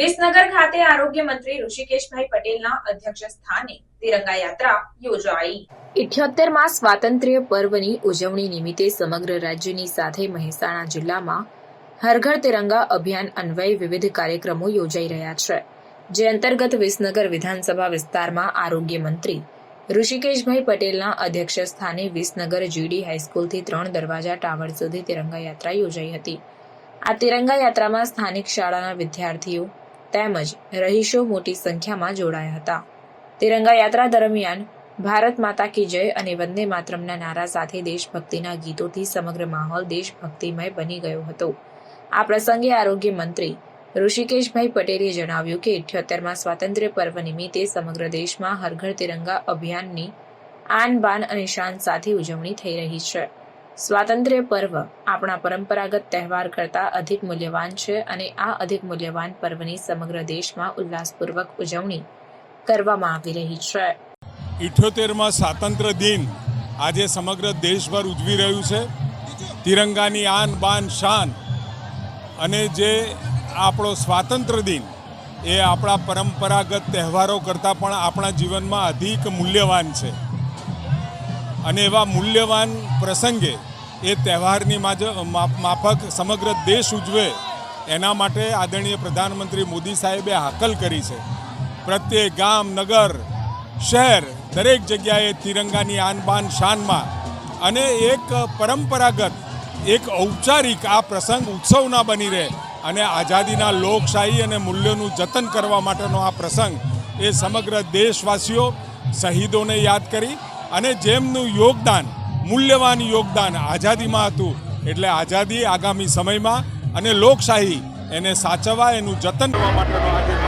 વિસનગર ખાતે આરોગ્ય મંત્રી ઋષિકેશભાઈ પટેલના અધ્યક્ષ સ્થાને તિરંગા યાત્રા યોજાઈ ઇઠ્યોતેરમાં સ્વાતંત્ર્ય પર્વની ઉજવણી નિમિત્તે સમગ્ર રાજ્યની સાથે મહેસાણા જિલ્લામાં હરઘર તિરંગા અભિયાન અન્વયે વિવિધ કાર્યક્રમો યોજાઈ રહ્યા છે, જે અંતર્ગત વિસનગર વિધાનસભા વિસ્તારમાં આરોગ્ય મંત્રી ઋષિકેશભાઈ પટેલના અધ્યક્ષ સ્થાને વિસનગર જીડી હાઈસ્કૂલથી ત્રણ દરવાજા ટાવર સુધી તિરંગા યાત્રા યોજાઈ હતી. આ તિરંગા યાત્રામાં સ્થાનિક શાળાના વિદ્યાર્થીઓ તેમજ રહીશો મોટી સંખ્યામાં જોડાયા હતા. તિરંગા યાત્રા દરમિયાન ભારત માતા કી જય અને વંદે માતરમના નારા સાથે દેશભક્તિના ગીતોથી સમગ્ર માહોલ દેશભક્તિમય બની ગયો હતો. આ પ્રસંગે આરોગ્ય મંત્રી ઋષિકેશભાઈ પટેલે જણાવ્યું કે ઇઠ્યોતેરમાં સ્વાતંત્ર્ય પર્વ નિમિત્તે સમગ્ર દેશમાં હર ઘર તિરંગા અભિયાનની આન બાન અને શાન સાથે ઉજવણી થઈ રહી છે. સ્વાતંત્ર્ય પર્વ આપણા પરંપરાગત તહેવાર કરતાં અધિક મૂલ્યવાન છે અને આ અધિક મૂલ્યવાન પર્વની સમગ્ર દેશમાં ઉલ્લાસપૂર્વક ઉજવણી કરવામાં આવી રહી છે. ઇઠ્યોતેરમાં સ્વાતંત્ર્ય દિન આજે સમગ્ર દેશભર ઉજવી રહ્યું છે. તિરંગાની આન બાન શાન અને જે આપણો સ્વાતંત્ર્ય દિન એ આપણા પરંપરાગત તહેવારો કરતાં પણ આપણા જીવનમાં અધિક મૂલ્યવાન છે. અને એવા મૂલ્યવાન પ્રસંગે એ તહેવારની માફક સમગ્ર દેશ ઉજવે, એના માટે આદરણીય પ્રધાનમંત્રી મોદી સાહેબે હાકલ કરી છે. પ્રત્યેક ગામ, નગર, શહેર, દરેક જગ્યાએ તિરંગાની આનબાન શાનમાં અને એક પરંપરાગત, એક ઔપચારિક આ પ્રસંગ ઉત્સવના બની રહે અને આઝાદીના લોકશાહી અને મૂલ્યોનું જતન કરવા માટેનો આ પ્રસંગ એ સમગ્ર દેશવાસીઓ શહીદોને યાદ કરી અને જેમનું યોગદાન મૂલ્યવાન યોગદાન આઝાદીમાં હતું. એટલે આઝાદી આગામી સમયમાં અને લોકશાહી એને સાચવવા, એનું જતન કરવા માટેનો આજે